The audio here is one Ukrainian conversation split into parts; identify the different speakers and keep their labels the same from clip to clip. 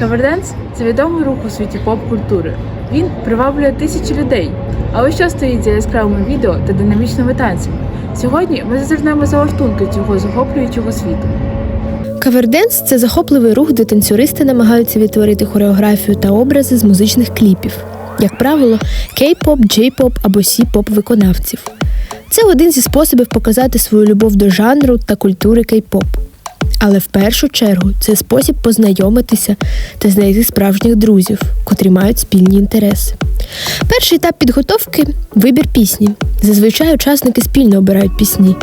Speaker 1: Каверденс це відомий рух у світі поп-культури. Він приваблює тисячі людей. Але що стоїть за яскравими відео та динамічними танцями? Сьогодні ми зазирнемо за лаштунки цього захоплюючого світу.
Speaker 2: Каверденс це захопливий рух, де танцюристи намагаються відтворити хореографію та образи з музичних кліпів, як правило, кей-поп, джей-поп або сі-поп виконавців. Це один зі способів показати свою любов до жанру та культури кей-поп. Але в першу чергу це спосіб познайомитися та знайти справжніх друзів, котрі мають спільні інтереси. Перший етап підготовки вибір пісні. Зазвичай учасники спільно обирають пісні.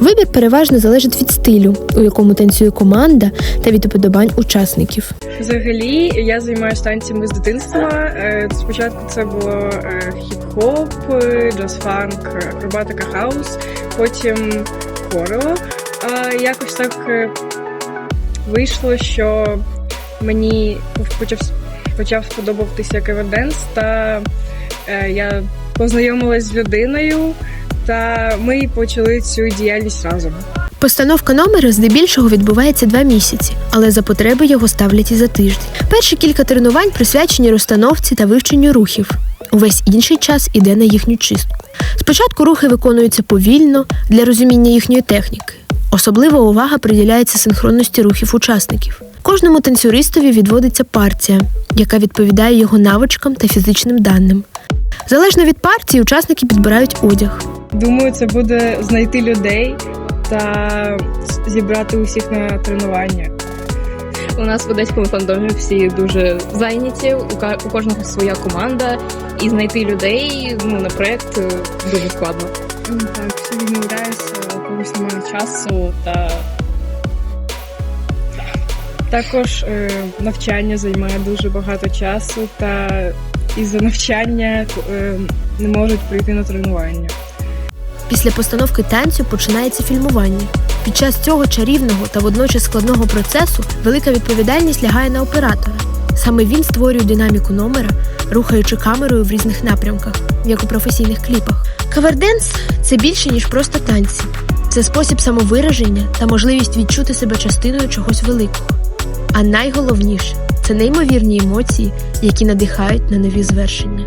Speaker 2: Вибір переважно залежить від стилю, у якому танцює команда, та від уподобань учасників.
Speaker 3: Взагалі я займаюся танцями з дитинства. Е, Спочатку це було е, хіп-хоп, джаз-фанк, акробатика хаус, потім хорео. А якось так е, вийшло, що мені почав, почав сподобатися каверденс, та е, я познайомилась з людиною, та ми почали цю діяльність разом.
Speaker 2: Постановка номера здебільшого відбувається два місяці, але за потреби його ставлять і за тиждень. Перші кілька тренувань присвячені розстановці та вивченню рухів. Увесь інший час іде на їхню чистку. Спочатку рухи виконуються повільно для розуміння їхньої техніки. Особлива увага приділяється синхронності рухів учасників. Кожному танцюристові відводиться партія, яка відповідає його навичкам та фізичним даним. Залежно від партії, учасники підбирають одяг.
Speaker 3: Думаю, це буде знайти людей та зібрати усіх на тренування.
Speaker 4: У нас в одеському фандомі всі дуже зайняті, у кожного своя команда, і знайти людей ну, на проект е, дуже складно.
Speaker 3: Так, всі відмовляються, у когось немає часу та також е, навчання займає дуже багато часу, та із-за навчання е, не можуть прийти на тренування.
Speaker 2: Після постановки танцю починається фільмування. Під час цього чарівного та водночас складного процесу велика відповідальність лягає на оператора. Саме він створює динаміку номера, рухаючи камерою в різних напрямках, як у професійних кліпах. Каверденс це більше ніж просто танці. Це спосіб самовираження та можливість відчути себе частиною чогось великого. А найголовніше це неймовірні емоції, які надихають на нові звершення.